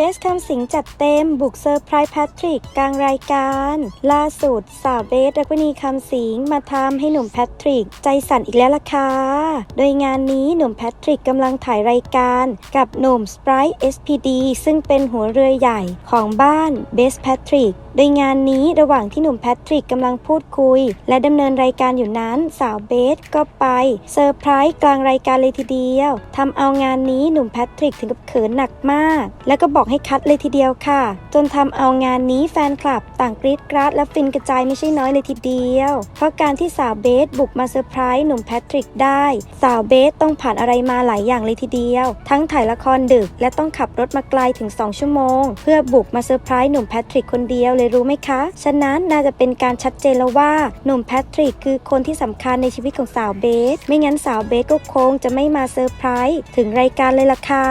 บสคำสิงจัดเต็ม บุกเซอร์ไพรส์แพทริกกลางรายการ ล่าสุด สาวเบสรักวนีคำสิงมาทำให้หนุ่มแพทริก ใจสั่นอีกแล้วล่ะค่ะ โดยงานนี้หนุ่มแพทริกกำลังถ่ายรายการ กับหนุ่มสไปร์ SPD ซึ่งเป็นหัวเรือใหญ่ของบ้านเบสแพทริกโดยงานนี้ระหว่างที่หนุ่มแพทริกกำลังพูดคุย และดำเนินรายการอยู่นั้นสาวเบสก็ไปเซอร์ไพรส์กลางรายการเลยทีเดียวทำเอางานนี้หนุ่มแพทริกถึงกับเขินหนักมาก แล้วก็บอกให้คัดเลยทีเดียวค่ะ จนทำเอางานนี้แฟนคลับต่างกรี๊ดกราดและฟินกระจายไม่ใช่น้อยเลยทีเดียว เพราะการที่สาวเบสบุกมาเซอร์ไพรส์หนุ่มแพทริกได้ สาวเบสต้องผ่านอะไรมาหลายอย่างเลยทีเดียว ทั้งถ่ายละครดึกและต้องขับรถมาไกลถึง 2 ชั่วโมง เพื่อบุกมาเซอร์ไพรส์หนุ่มแพทริกคนเดียวเลยรู้ไหมคะ ฉะนั้นน่าจะเป็นการชัดเจนแล้วว่าหนุ่มแพทริกคือคนที่สำคัญในชีวิตของสาวเบส ไม่งั้นสาวเบสก็คงจะไม่มาเซอร์ไพรส์ถึงรายการเลยล่ะค่ะ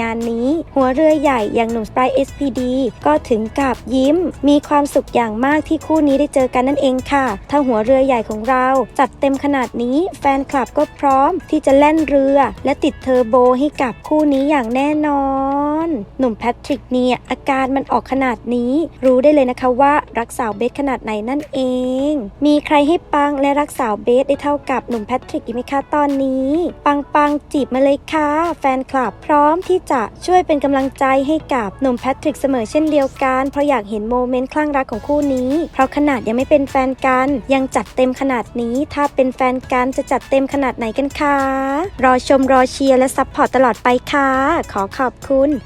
งานนี้หัวเรือใหญ่อย่างหนุ่มสไปร์ SPD ก็ถึงกับยิ้ม มีความสุขอย่างมากที่คู่นี้ได้เจอกันนั่นเองค่ะ ถ้าหัวเรือใหญ่ของเราจัดเต็มขนาดนี้แฟนคลับก็พร้อมที่จะแล่นเรือ และติดเทอร์โบให้กับคู่นี้อย่างแน่นอน หนุ่มแพทริกเนี่ยอาการมันออกขนาดนี้ รู้ได้เลยนะคะว่ารักสาวเบสขนาดไหนนั่นเอง มีใครให้ปังและรักสาวเบสได้เท่ากับหนุ่มแพทริกอีกไหมคะตอนนี้ ปังปังจีบมาเลยค่ะ แฟนคลับพร้อมที่จะช่วยเป็นกำลังใจให้กับหนุ่มแพทริกเสมอเช่นเดียวกัน เพราะอยากเห็นโมเมนต์คลั่งรักของคู่นี้ เพราะขนาดยังไม่เป็นแฟนกัน ยังจัดเต็มขนาดนี้ ถ้าเป็นแฟนกันจะจัดเต็มขนาดไหนกันคะ รอชมรอเชียร์และซัพพอร์ตตลอดไปค่ะ ขอขอบคุณ